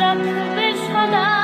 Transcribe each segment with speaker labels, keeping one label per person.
Speaker 1: রাখবে সদা।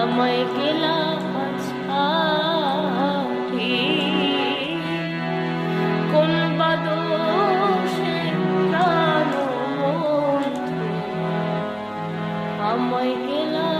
Speaker 1: আমায় গেলা কোন বাদোষে প্রাণ আমায় গেলা